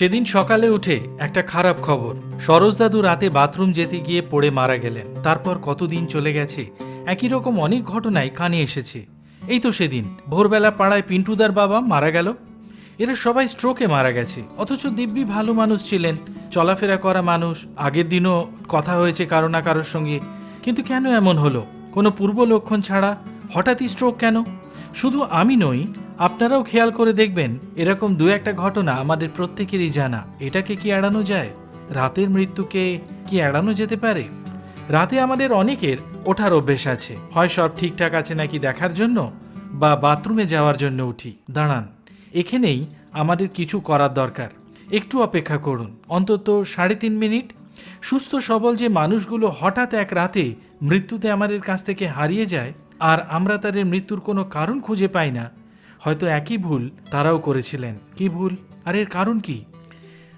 সেদিন সকালে উঠে একটা খারাপ খবর। সরোজ দাদু রাতে বাথরুম যেতে গিয়ে পড়ে মারা গেলেন। তারপর কতদিন চলে গেছে, একই রকম অনেক ঘটনায় কানে এসেছে। এই তো সেদিন, ভোরবেলা পাড়ায় পিন্টুদার বাবা মারা গেল। এরা সবাই স্ট্রোকে মারা গেছে, অথচ দিব্যি ভালো মানুষ ছিলেন। চলাফেরা করা মানুষ, আগের দিনও কথা হয়েছে কারও না কারোর সঙ্গে। কিন্তু কেন এমন হলো? কোনো পূর্ব লক্ষণ ছাড়া? হঠাৎই স্ট্রোক কেন? শুধু আমি নই আপনারাও খেয়াল করে দেখবেন, এরকম দু একটা ঘটনা আমাদের প্রত্যেকেরই জানা। এটাকে কি এড়ানো যায়? রাতের মৃত্যুকে কি এড়ানো যেতে পারে? রাতে আমাদের অনেকের ওঠার অভ্যেস আছে। হয় সব ঠিকঠাক আছে নাকি দেখার জন্য, বা বাথরুমে যাওয়ার জন্য উঠি। দাঁড়ান, এখানেই আমাদের কিছু করার দরকার। একটু অপেক্ষা করুন। অন্তত সাড়ে তিন মিনিট। সুস্থ সবল যে মানুষগুলো হঠাৎ এক রাতে মৃত্যুতে আমাদের কাছ থেকে হারিয়ে যায়, আর আমরা তাদের মৃত্যুর কোনো কারণ খুঁজে পাই না হয়তো একই ভুল তারাও করেছিলেন। কি ভুল? আর এর কারণ কি?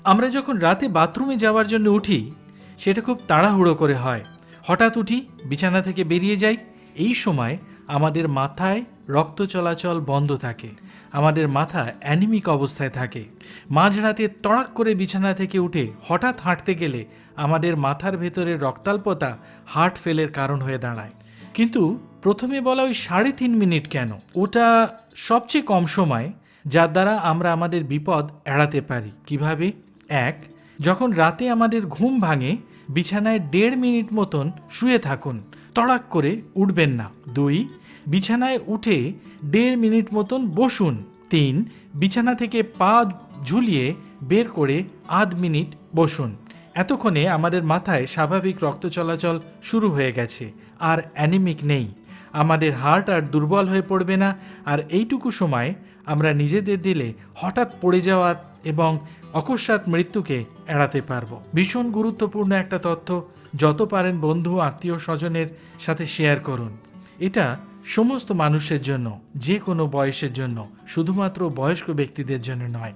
আমরা যখন রাতে বাথরুমে যাওয়ার জন্য উঠি, সেটা খুব তাড়াহুড়ো করে হয়। হঠাৎ উঠি, বিছানা থেকে বেরিয়ে যাই। এই সময় আমাদের মাথায় রক্ত চলাচল বন্ধ থাকে। আমাদের মাথা অ্যানিমিক অবস্থায় থাকে। মাঝরাতে তড়াক করে বিছানা থেকে উঠে হঠাৎ হাঁটতে গেলে আমাদের মাথার ভেতরে রক্তাল্পতা হার্ট ফেলের কারণ হয়ে দাঁড়ায়। কিন্তু প্রথমে বলা ওই সাড়ে তিন মিনিট কেন? ওটা সবচেয়ে কম সময় যার দ্বারা আমরা আমাদের বিপদ এড়াতে পারি। কীভাবে? এক, যখন রাতে আমাদের ঘুম ভাঙে, বিছানায় দেড় মিনিট মতন শুয়ে থাকুন। তড়াক করে উঠবেন না। দুই, বিছানায় উঠে দেড় মিনিট মতন বসুন। তিন, বিছানা থেকে পা ঝুলিয়ে বের করে আধ মিনিট বসুন। এতক্ষণে আমাদের মাথায় স্বাভাবিক রক্ত চলাচল শুরু হয়ে গেছে, আর অ্যানিমিক নেই। আমাদের হার্ট আর দুর্বল হয়ে পড়বে না, আর এইটুকু সময় আমরা নিজেদের দিলে হঠাৎ পড়ে যাওয়া এবং অকস্মাৎ মৃত্যুকে এড়াতে পারব। ভীষণ গুরুত্বপূর্ণ একটা তথ্য, যত পারেন বন্ধু, আত্মীয়, স্বজনের সাথে শেয়ার করুন। এটা সমস্ত মানুষের জন্য, যে কোনো বয়সের জন্য, শুধুমাত্র বয়স্ক ব্যক্তিদের জন্য নয়।